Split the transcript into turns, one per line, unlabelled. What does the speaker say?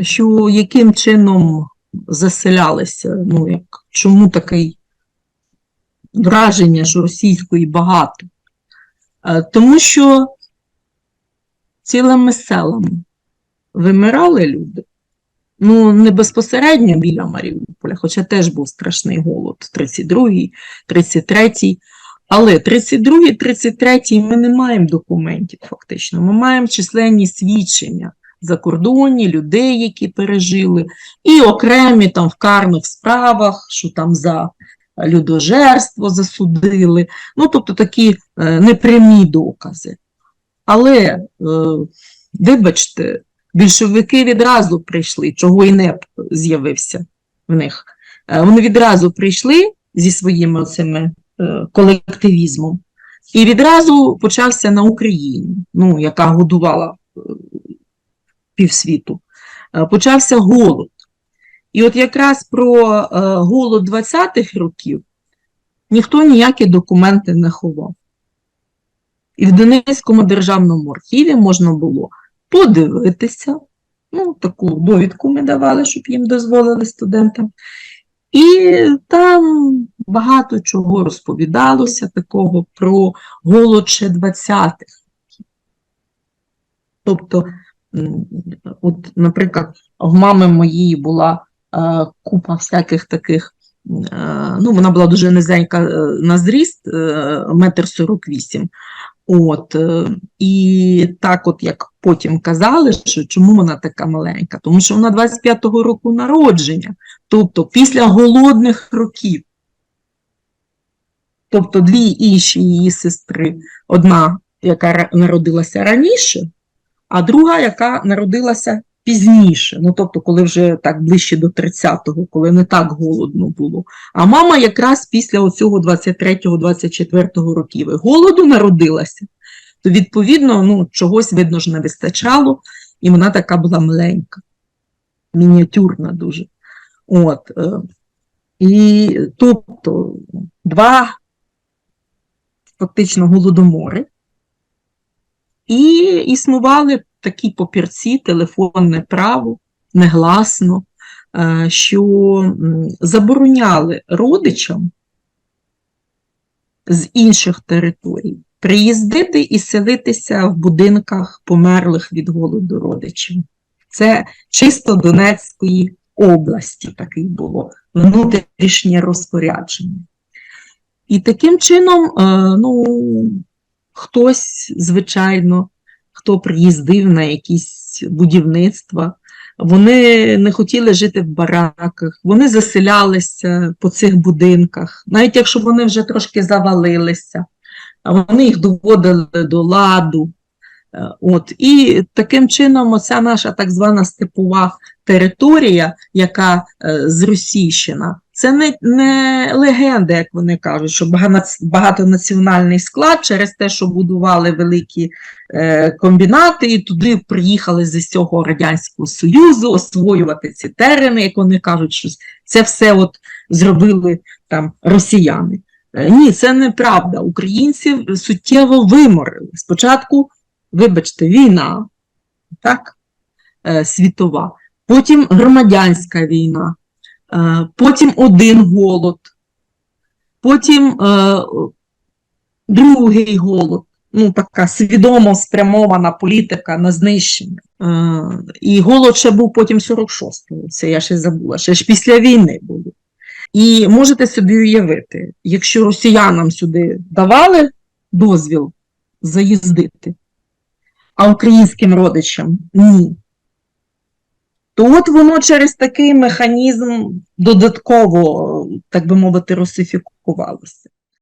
що яким чином заселялися, ну, як, чому таке враження, що російської багато? Е, Тому що цілими селами вимирали люди. Ну, не безпосередньо біля Маріуполя, хоча теж був страшний голод, 32-й, 33-й. Але 32-й, 33-й ми не маємо документів фактично. Ми маємо численні свідчення закордонні, людей, які пережили, і окремі там в карних справах, що там за людожерство засудили. Ну, тобто такі е, непрямі докази. Але, е, вибачте, більшовики відразу прийшли, чого і не з'явився в них. Е, Вони відразу прийшли зі своїм цими колективізмом, і відразу почався на Україні, ну, яка годувала е, півсвіту, е, почався голод. І от якраз про е, голод 20-х років ніхто ніякі документи не ховав. І в Донецькому державному архіві можна було подивитися, ну, таку довідку ми давали, щоб їм дозволили студентам. І там багато чого розповідалося такого про голод ще 20-х. Тобто, м, от, наприклад, в мами моїй була е, купа всяких таких, е, ну, вона була дуже низенька е, на зріст, е, метр сорок вісім. От, і так, от як потім казали, що чому вона така маленька? Тому що вона 25-го року народження, тобто після голодних років. Тобто дві інші її сестри, одна, яка народилася раніше, а друга, яка народилася пізніше. Ну, тобто, коли вже так ближче до 30-го, коли не так голодно було. А мама якраз після оцього 23-24 років і голоду народилася, то відповідно ну, чогось, видно ж, не вистачало, і вона така була маленька, мініатюрна дуже. От, е, і тобто два фактично голодомори, і існували такі папірці, телефонне право, негласно, е, що забороняли родичам з інших територій приїздити і селитися в будинках померлих від голоду родичів. Це чисто Донецької області такий було внутрішнє розпорядження. І таким чином, е, ну, хтось, звичайно, хто приїздив на якісь будівництва, вони не хотіли жити в бараках, вони заселялися по цих будинках, навіть якщо вони вже трошки завалилися, вони їх доводили до ладу. Е, От, і таким чином, оця наша так звана степова територія, яка е, зросійщена, це не, не легенда, як вони кажуть, що багатонаціональний склад через те, що будували великі е, комбінати, і туди приїхали з усього Радянського Союзу освоювати ці терени, як вони кажуть, що це все от зробили там росіяни. Е, Ні, це неправда. Українців суттєво виморили. Спочатку, вибачте, війна, так, е, світова, потім громадянська війна, потім один голод, потім е, другий голод. Ну, така свідомо спрямована політика на знищення. Е, і голод ще був потім 46-го, це я ще забула, ще ж після війни було. І можете собі уявити, якщо росіянам сюди давали дозвіл заїздити, а українським родичам ні, то от воно через такий механізм додатково, так би мовити, русифікувалося.